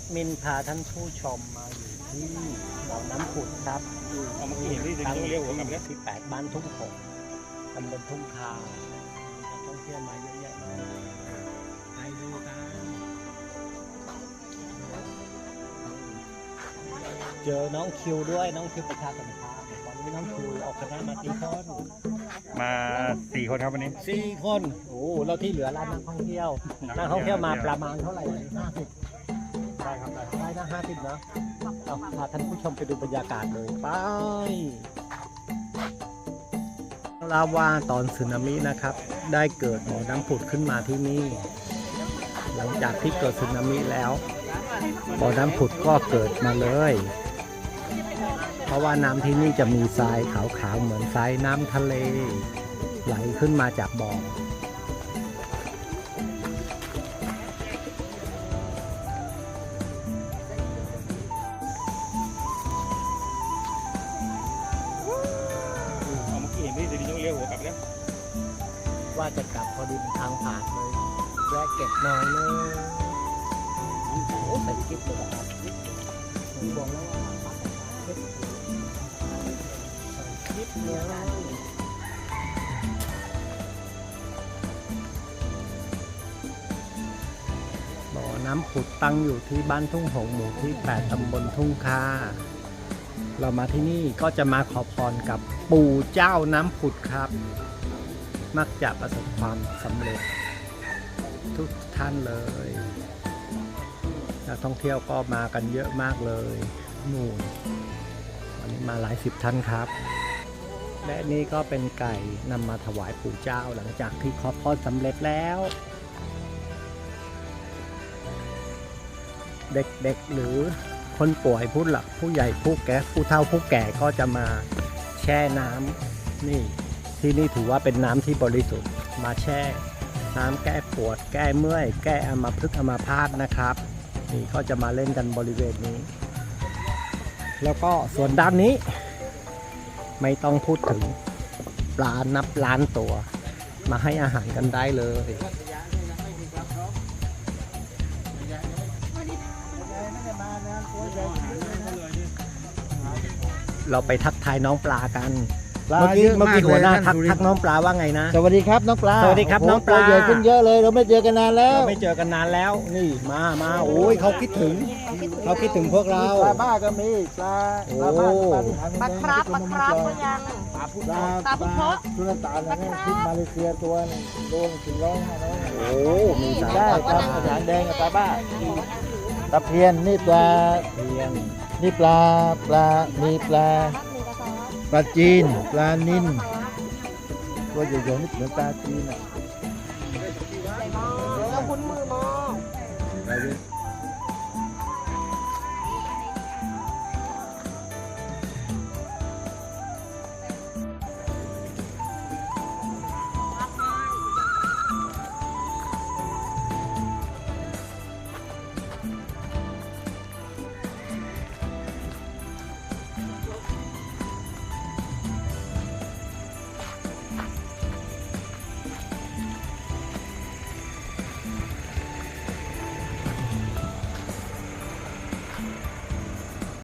ดมินพาท่านผู้ชมมาอยู่ที่บ่อน้ำผุดครับเอาเมื่อกี้เห็นที่ถึงต้องเรียกหัวกลับไปแล้ว ที่แปดบ้านทุ่งหงตำบลทุ่งคานักท่องเที่ยวมาเยอะแยะเลยไปดูกันเจอน้องคิวด้วยน้องคิวประชาสัมพันธ์ตอนนี้น้องคิวออกคณะมากี่คนมาสี่คนครับวันนี้ สี่คนโอ้แล้วที่เหลือร้านนักท่องเที่ยวนักท่องเที่ยวมาประมาณเท่าไหร่ห้าสิบ ได้ครับได้ได้นะห้าสิบนะเอาพาท่านผู้ชมไปดูบรรยากาศเลยไปลาวาตอนสึนามินะครับ ได้เกิดหอน้ำผุดขึ้นมาที่นี่ หลังจากที่เกิดสึนามิแล้วบ่อน้ำผุดก็เกิดมาเลย เพราะว่าน้ำที่นี่จะมีทรายขาวๆเหมือนทรายน้ำทะเล ไหลขึ้นมาจากบ่อ ว่าจะกลับพอดีทางผ่านเลยแวะเก็บหน่อยนึงโอ้ใส่กิ๊บเลยครับผมบอกแล้วว่าปักกิ๊บใส่กิ๊บเลยบ่อน้ำผุดตั้งอยู่ที่บ้านทุ่งหงหมู่ที่ 8ตำบลทุ่งคาเรามาที่นี่ก็จะมาขอพรกับปู่เจ้าน้ำผุดครับ มักจะประสบความสำเร็จทุกท่านเลยนักท่องเที่ยวก็มากันเยอะมากเลยนู่นวันนี้มาหลายสิบท่านครับ และนี่ก็เป็นไก่นำมาถวายปู่เจ้าหลังจากที่ขอพรสำเร็จแล้ว เด็กๆหรือคนป่วยผู้หลักผู้ใหญ่ผู้แก่ผู้เฒ่าผู้แก่ก็จะมาแช่น้ำนี่ ที่นี่ถือว่าเป็นน้ำที่บริสุทธิ์มาแช่ น้ำแก้ปวด แก้เมื่อย แก้อามาพึกอามาพาตนะครับ นี่ก็จะมาเล่นกันบริเวณนี้ แล้วก็ส่วนด้านนี้ ไม่ต้องพูดถึงปลานับล้านตัว มาให้อาหารกันได้เลยเราไปทักทายน้องปลากัน ปลาเมื่อกี้เยอะเมื่อมากกี้หัวหน้าเลยทักท่านสุรินทร์ทักน้องปลาว่าไงนะ สวัสดีครับน้องปลาสวัสดีครับโโหน้องปลาตัวใหญ่ขึ้นเยอะเลย เราไม่เจอกันนานแล้ว เราไม่เจอกันนานแล้วนี่มามาโอ้ยเขาคิดถึงเขาคิดถึงพวกเรา ปลาบ้าก็มีปลาปลาบ้าโอ้ ปลาที่หาเงินปลาครับปลาครับก็ยัง ปลาพุทธปลาพุทธสุลต่านนะเนี่ยที่มาเลเซียตัวหนึงโดนถึงร้อยห้าร้อย โอ้มีสายได้ปลาปลาภาษาแดงกับปลาบ้าตะเพียนนี่ปลาเพียงนี่ปลาปลา มีปลา ปลาจีน ปลานิลตัวใหญ่ๆนี่เหมือนปลาจีนอะ เราคุ้นมือมอง